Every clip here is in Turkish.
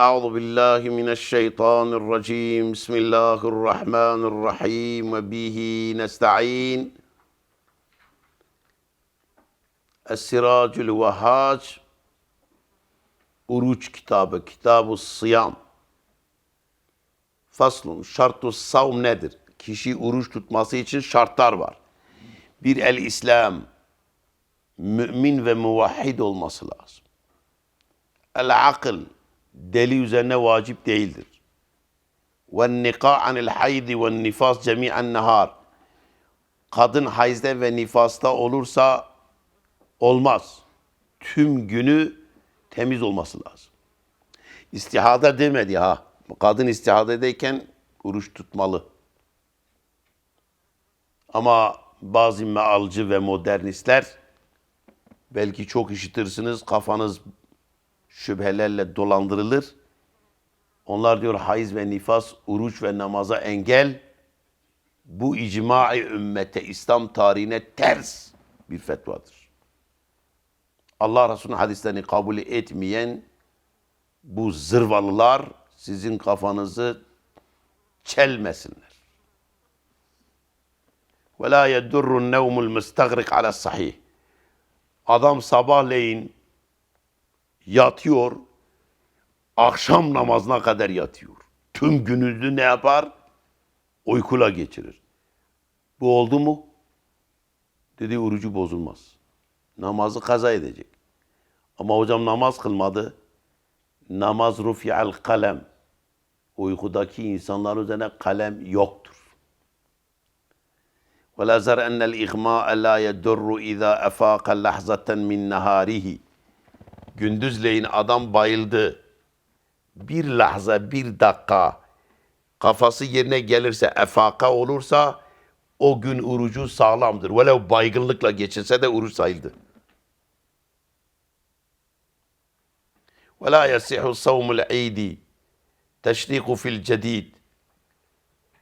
أعوذ بالله من الشيطان الرجيم بسم الله الرحمن الرحيم وبه نستعين السراج الوهاج Uruç kitabı, kitab-ı sıyam. Faslun, şartu savm nedir? Kişi oruç tutması için şartlar var. Bir, el-İslam, mümin ve muvahhid olması lazım. El-akıl, deli üzerine vacip değildir. Ve nika anil haydi ve nifas cemi'en nehar. Kadın hayzde ve nifasta olursa olmaz. Tüm günü temiz olması lazım. İstihada demedi ha. Kadın istihadedeyken oruç tutmalı. Ama bazı mealcı ve modernistler belki çok işitirsiniz kafanız şüphelerle dolandırılır. Onlar diyor hayız ve nifas, oruç ve namaza engel. Bu icma-i ümmete, İslam tarihine ters bir fetvadır. Allah Resulü'nün hadislerini kabul etmeyen bu zırvalılar sizin kafanızı çelmesinler. Ve la yedurrun nevmul müstagrik ala sahih. Adam sabahleyin yatıyor, akşam namazına kadar yatıyor. Tüm gününü ne yapar? Uykula geçirir. Bu oldu mu? Dedi orucu bozulmaz. Namazı kaza edecek. Ama hocam namaz kılmadı. Namaz rufi'al kalem. Uykudaki insanların üzerine kalem yoktur. ولا زر أن الإغماء لا يدر إذا أفاق لحظة من نهاره Gündüzleyin adam bayıldı. Bir lahza, bir dakika kafası yerine gelirse, efaka olursa o gün orucu sağlamdır. Velev baygınlıkla geçirse de oruç sayıldı. ولا يصح صوم العيد تشريق في الجديد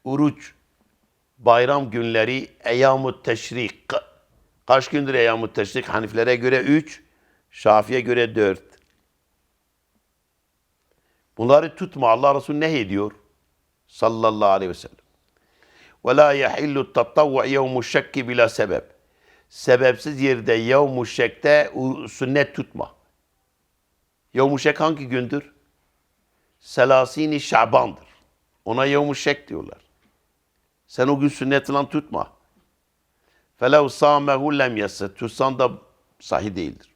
Oruç bayram günleri eyyamut teşrik. Kaç gündür eyyamut teşrik? Haniflere göre üç, Şafi'ye göre dört. Bunları tutma. Allah Resulü ne ediyor? Sallallahu aleyhi ve sellem. Ve la yahillu tatavvu yevmu şekki bila sebep. Sebepsiz yerde yevmu şekte sünnet tutma. Yevmu şek hangi gündür? Selasini Şaban'dır. Ona yevmu şek diyorlar. Sen o gün sünnet falan tutma. Felev sâmehu lem yasır. Tutsan da sahih değildir.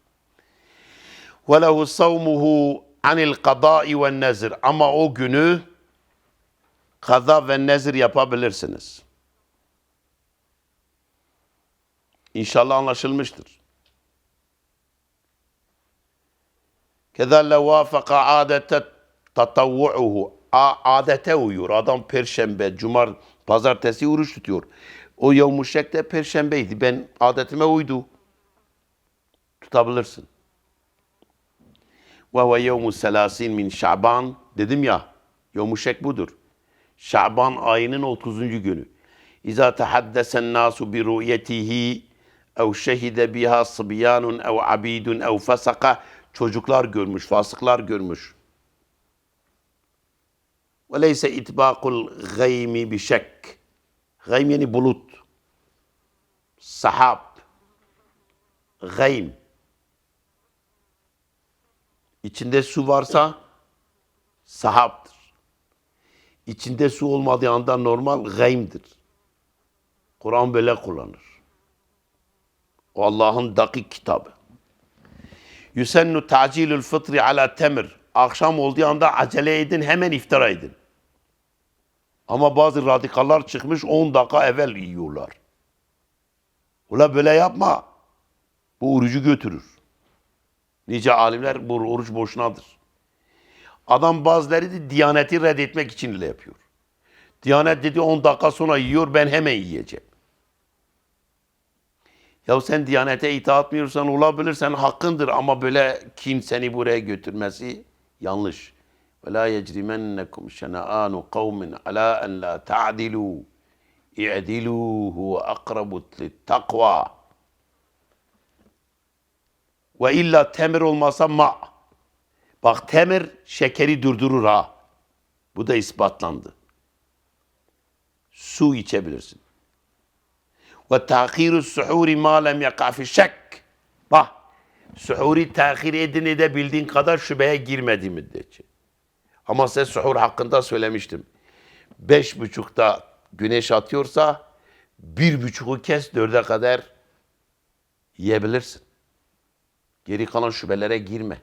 Ve lehu savmuhu anil kadâi ve nezir. Ama o günü kaza ve nezir yapabilirsiniz. İnşallah anlaşılmıştır. Keza vafaka adete tatavvu'uhu. Adete uyuyor. Adam perşembe, cumar, pazartesi oruç tutuyor. O yevmuşek de perşembeydi. Ben adetime uydu. Tutabilirsin. Ve ve yevmu selasin min şaban. Dedim ya, yevmuşek budur. Şaban ayının 30. günü. İza tehaddesen nasu bi ru'yetihi ev şehide biha sıbyanun ev abidun ev fasaka çocuklar görmüş, fasıklar görmüş. Ve leyse itbaqul gaymi bi şek. Gaym yani bulut. Sahab. Gaym. İçinde su varsa sahaptır. İçinde su olmadığı anda normal gaymdir. Kur'an böyle kullanır. O Allah'ın dakik kitabı. Yusennu ta'cilul fıtri ala temir. Akşam olduğu anda acele edin, hemen iftara edin. Ama bazı radikallar çıkmış 10 dakika evvel yiyorlar. Ula böyle yapma. Bu orucu götürür. Nice alimler bu oruç boşunadır. Adam bazıları da diyaneti reddetmek için ile yapıyor. Diyanet dedi 10 dakika sonra yiyor ben hemen yiyeceğim. Ya sen Diyanete itaat etmiyorsan olabilir, sen hakkındır ama böyle kin seni buraya götürmesi yanlış. Ve la yecrimennekum şena'anu kavmin ala en la ta'dilu i'dilu huve akrabu takva. Ve illa temir olmasa ma. Bak temir şekeri durdurur ha. Bu da ispatlandı. Su içebilirsin. Ve tahiru suhuri ma lem yaka fi şek. Bak, suhuri tahir edin edebildiğin kadar şüpheye girmedi müddetçe. Ama size suhur hakkında söylemiştim. Beş buçukta güneş atıyorsa bir buçuğu kes dörde kadar yiyebilirsin. Geri kalan şüphelere girme.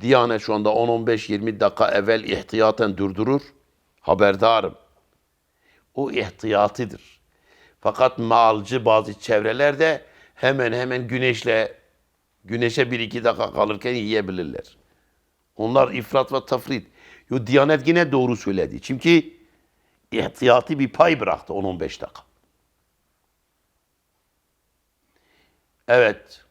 Diyanet şu anda 10-15-20 dakika evvel ihtiyaten durdurur. Haberdarım. O ihtiyatıdır. Fakat maalcı bazı çevrelerde hemen hemen güneşle güneşe bir iki dakika kalırken yiyebilirler. Onlar ifrat ve tafrit. Yo, Diyanet yine doğru söyledi. Çünkü ihtiyati bir pay bıraktı 10-15 dakika. Evet.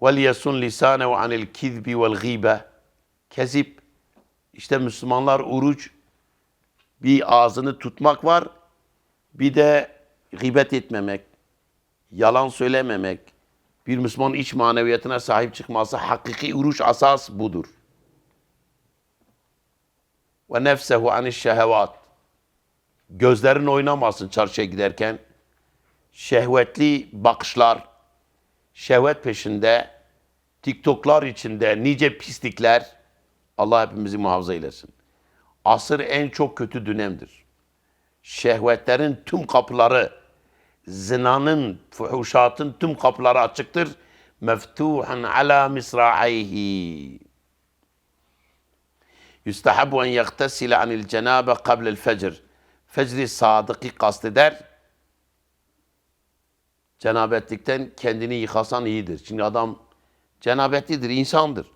وَلْيَسُنْ لِسَانَهُ عَنِ الْكِذْبِ وَالْغِيبَةِ Kezip. İşte Müslümanlar oruç bir ağzını tutmak var. Bir de gıybet etmemek, yalan söylememek, bir Müslüman iç maneviyatına sahip çıkması hakiki oruç asas budur. Ve nefsehu aniş şehvat. Gözlerin oynamasın çarşıya giderken. Şehvetli bakışlar, şehvet peşinde, TikTok'lar içinde nice pislikler Allah hepimizi muhafaza eylesin. Asır en çok kötü dönemdir. Şehvetlerin tüm kapıları, zinanın, fuhuşatın tüm kapıları açıktır. Meftuhan ala misra'ayhi. Yustahabu en yektesile anil cenabe kablel fecr. Fecri sadıkı kasteder. Cenabetlikten kendini yıkasan iyidir. Çünkü adam cenabetlidir, insandır.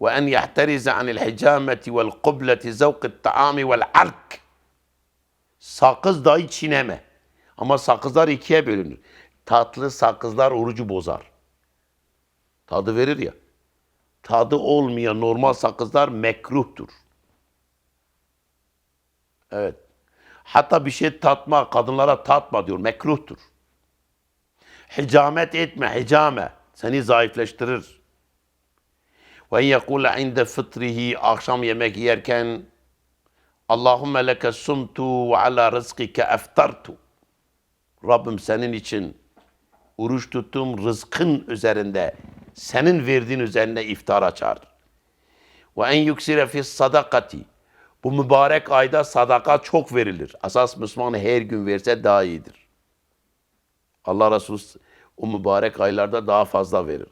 Ve en yahterize anil hicameti vel kubleti zevkit taami vel alk. Sakız dahi çiğneme. Ama sakızlar ikiye bölünür. Tatlı sakızlar orucu bozar. Tadı verir ya. Tadı olmayan normal sakızlar mekruhtur. Evet. Hatta bir şey tatma, kadınlara tatma diyor. Mekruhtur. Hicamet etme, hicame. Seni zayıfleştirir. Ve yekule inde fıtrihi akşam yemek yerken Allahümme leke sumtu ve ala rızkike eftartu. Rabbim senin için oruç tuttum rızkın üzerinde senin verdiğin üzerine iftar açar. Ve en yüksire fi sadakati. Bu mübarek ayda sadaka çok verilir. Asas Müslüman her gün verse daha iyidir. Allah Resulü o mübarek aylarda daha fazla verir.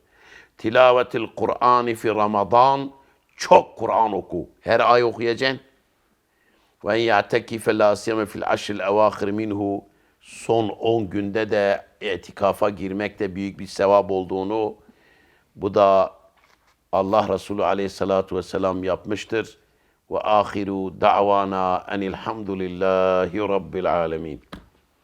Tilavetil Kur'an fi Ramazan. Çok Kur'an oku. Her ay okuyacaksın. Ve ya'tekife la siyame fil aşril evâhir minhu. Son 10 günde de itikafa girmek de büyük bir sevap olduğunu bu da Allah Resulü aleyhissalatu vesselam yapmıştır. Ve ahiru da'vana enilhamdülillahi rabbil alemin.